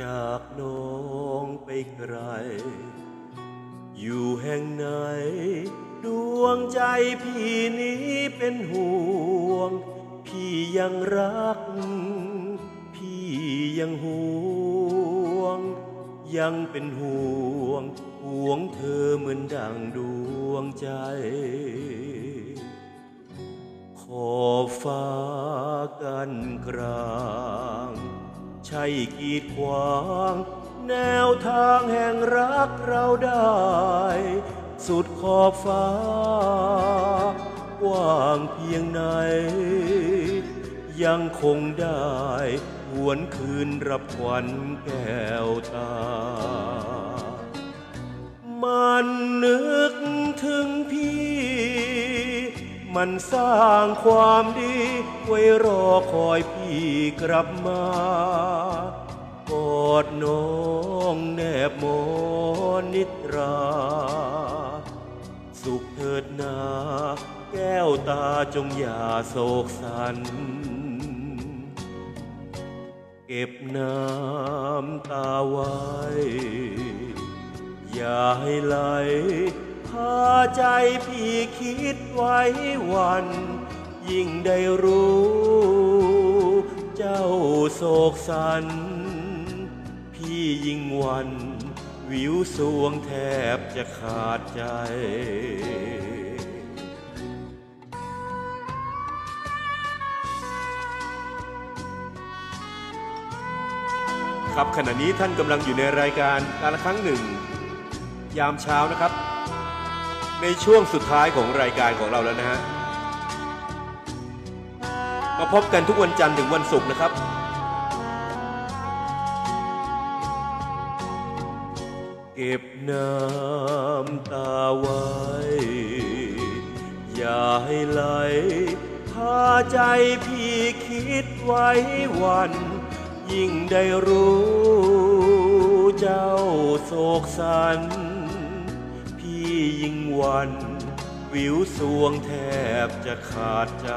จากน้องไปไกล อยู่แห่งไหน ดวงใจพี่นี้เป็นห่วง พี่ยังรัก พี่ยังห่วง ยังเป็นห่วง ห่วงเธอเหมือนดังดวงใจ ขอฟ้ากันกลา ใช่กีดขวาง แนวทางแห่งรักเราได้ สุดขอบฟ้า กว้างเพียงไหน ยังคงได้หวนคืนรับขวัญแก้วตา มันนึกถึงพี่ มันสร้างความดี ไว้รอคอยพี่กลับมา ดน้องแนบหมอนนิตรา สุขเถิดนา แก้วตาจงอย่าโศกสัน เก็บน้ำตาไว้ อย่าให้ไหลพาใจพี่คิดไว้วัน ยิ่งได้รู้ เจ้าโศกสัน ยิ่งวันวิวสวงแทบจะขาดใจครับขณะนี้ท่านกำลังอยู่ในรายการการละครั้งหนึ่ง ยามเช้านะครับ ในช่วงสุดท้ายของรายการของเราแล้วนะฮะมาพบกันทุกวันจันทร์ถึงวันศุกร์นะครับ ก็บน้ำตาไว้ อย่าให้ไหล พาใจพี่คิดไว้วัน ยิ่งได้รู้เจ้าโศกสัน พี่ยิ่งวัน วิวสวงแทบจะขาดใจ